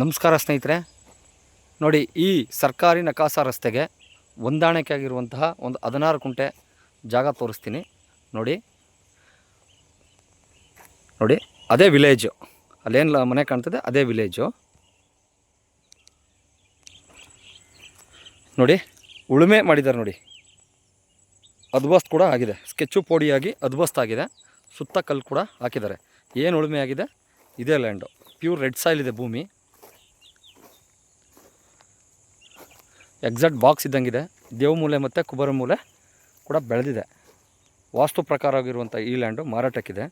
ನಮಸ್ಕಾರ ಸ್ನೇಹಿತರೆ. ನೋಡಿ, ಈ ಸರ್ಕಾರಿ ನಕಾಸ ರಸ್ತೆಗೆ ಹೊಂದಾಣಿಕೆ ಆಗಿರುವಂತಹ ಒಂದು ಹದಿನಾರು ಕುಂಟೆ ಜಾಗ ತೋರಿಸ್ತೀನಿ. ನೋಡಿ. ನೋಡಿ, ಅದೇ ವಿಲೇಜು ಅಲ್ಲೇನು ಮನೆ ಕಾಣ್ತದೆ, ಅದೇ ವಿಲೇಜು ನೋಡಿ, ಉಳುಮೆ ಮಾಡಿದ್ದಾರೆ ನೋಡಿ. ಅದ್ಬಸ್ತ್ ಕೂಡ ಆಗಿದೆ. ಸ್ಕೆಚ್ಚು ಪೋಡಿಯಾಗಿ ಅದ್ಬಸ್ತ್ ಆಗಿದೆ. ಸುತ್ತ ಕಲ್ಲು ಕೂಡ ಹಾಕಿದ್ದಾರೆ. ಏನು ಉಳುಮೆ ಆಗಿದೆ? ಇದೇ ಲ್ಯಾಂಡು ಪ್ಯೂರ್ ರೆಡ್ ಸಾಯಿಲ್ ಇದೆ ಭೂಮಿ. Exact box ಇದ್ದಂಗಿದೆ. ದೇವಮೂಲೆ ಮತ್ತು ಕುಬರ ಮೂಲೆ ಕೂಡ ಬೆಳೆದಿದೆ. ವಾಸ್ತು ಪ್ರಕಾರವಾಗಿರುವಂಥ ಈ ಲ್ಯಾಂಡು ಮಾರಾಟಕ್ಕಿದೆ.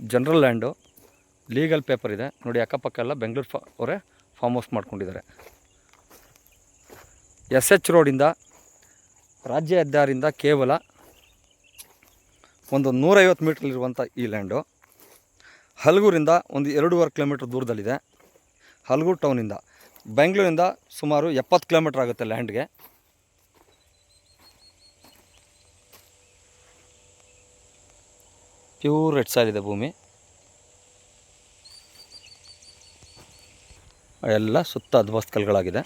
ಜನರಲ್ ಲ್ಯಾಂಡು ಲೀಗಲ್ ಪೇಪರ್ ಇದೆ. ನೋಡಿ ಅಕ್ಕಪಕ್ಕ ಎಲ್ಲ ಬೆಂಗಳೂರು ಫಾ ಅವರೇ ಫಾರ್ಮ್ ಹೌಸ್ ಮಾಡ್ಕೊಂಡಿದ್ದಾರೆ. ಎಸ್ ಎಚ್ ರೋಡಿಂದ ರಾಜ್ಯ ಹೆದ್ದಾರಿಂದ ಕೇವಲ ಒಂದು ನೂರೈವತ್ತು ಮೀಟ್ರಲ್ಲಿರುವಂಥ ಈ ಲ್ಯಾಂಡು. ಹಲಗೂರಿಂದ ಒಂದು ಎರಡೂವರೆ ಕಿಲೋಮೀಟ್ರ್ ದೂರದಲ್ಲಿದೆ. ಹಲಗೂರು ಟೌನಿಂದ. ಬೆಂಗಳೂರಿಂದ ಸುಮಾರು ಎಪ್ಪತ್ತು ಕಿಲೋಮೀಟ್ರ್ ಆಗುತ್ತೆ ಲ್ಯಾಂಡ್ಗೆ. ಪ್ಯೂರ್ ರೆಡ್ ಸಾಯಿಲ್ ಇದೆ ಭೂಮಿ. ಎಲ್ಲ ಸುತ್ತ ಅದ್ಭುತ ಕಲ್ಗಳಾಗಿದೆ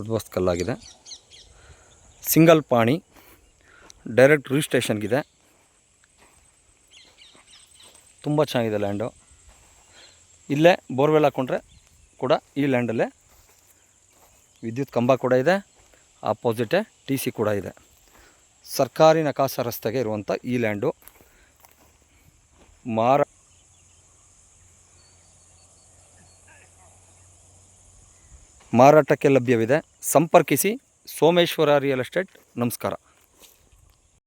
ಅದ್ವಸ್ತ್ ಕಲ್ಲಾಗಿದೆ. ಸಿಂಗಲ್ ಪಾಣಿ. ಡೈರೆಕ್ಟ್ ರಿಜಿಸ್ಟ್ರೇಷನ್ಗಿದೆ ತುಂಬ ಚೆನ್ನಾಗಿದೆ ಲ್ಯಾಂಡು ಇಲ್ಲೇ ಬೋರ್ವೆಲ್ ಹಾಕ್ಕೊಂಡ್ರೆ ಕೂಡ ಈ ಲ್ಯಾಂಡಲ್ಲೇ ವಿದ್ಯುತ್ ಕಂಬ ಕೂಡ ಇದೆ. ಆಪೋಸಿಟೇ ಟಿ ಸಿ ಕೂಡ ಇದೆ. ಸರ್ಕಾರಿ ನಕಾಸ ರಸ್ತೆಗೆ ಇರುವಂಥ ಈ ಲ್ಯಾಂಡು ಮಾರ ಮಾರಾಟಕ್ಕೆ ಲಭ್ಯವಿದೆ. ಸಂಪರ್ಕಿಸಿ ಸೋಮೇಶ್ವರ ರಿಯಲ್ ಎಸ್ಟೇಟ್ ನಮಸ್ಕಾರ.